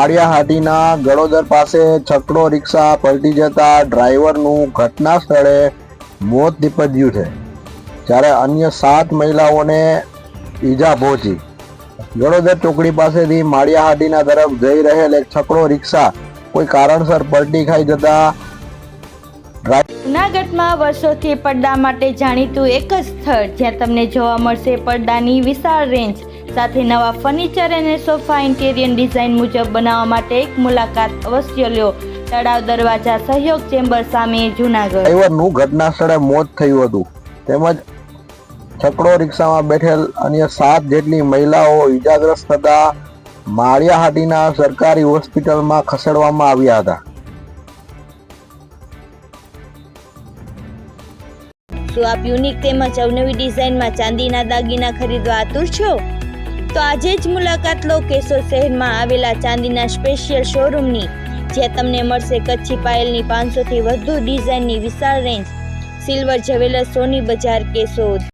માળિયાહાટીના ગળોદર પાસે છકડો રિક્ષા પલટી જતા ડ્રાઈવરનું ઘટના સ્થળે મોત નીપજ્યું છે. જ્યારે અન્ય સાત મહિલાઓને ઈજા પહોંચી. ગળોદર ચોકડી પાસેથી માળિયાહાટીના તરફ જઈ રહેલ એક છકડો રિક્ષા કોઈ કારણસર પલટી ખાઈ જતા જૂનાગઢમાં વર્ષોથી પડદા માટે જાણીતું એક જ સ્થળ જ્યાં તમને જોવા મળશે પડદાની વિશાળ રેન્જ. સાથે નવા ફર્નિચર અને સોફા ઇન્ટેરિયર ડિઝાઇન મુજબ બનાવવા માટે એક મુલાકાત અવશ્ય લ્યો તળાવ દરવાજા સહયોગ ચેમ્બર સામે જૂનાગઢ. ડ્રાઈવરનું ઘટના સ્થળે મોત થયું હતું. તેમજ છકડો રિક્ષામાં બેઠેલ અન્ય સાત જેટલી મહિલાઓ ઇજાગ્રસ્ત થતા માળિયાહાટીના સરકારી હોસ્પિટલમાં ખસેડવામાં આવ્યા હતા. શું આપ યુનિક તેમજ અવનવી ડિઝાઇનમાં ચાંદીના દાગીના ખરીદવા આતુર છો? તો આજે જ મુલાકાત લો કેશોદ શહેરમાં આવેલા ચાંદીના સ્પેશિયલ શોરૂમની જ્યાં તમને મળશે કચ્છી પાયલની પાંચસોથી વધુ ડિઝાઇનની વિશાળ રેન્જ સિલ્વર જ્વેલર્સ સોની બજાર કેશોદ.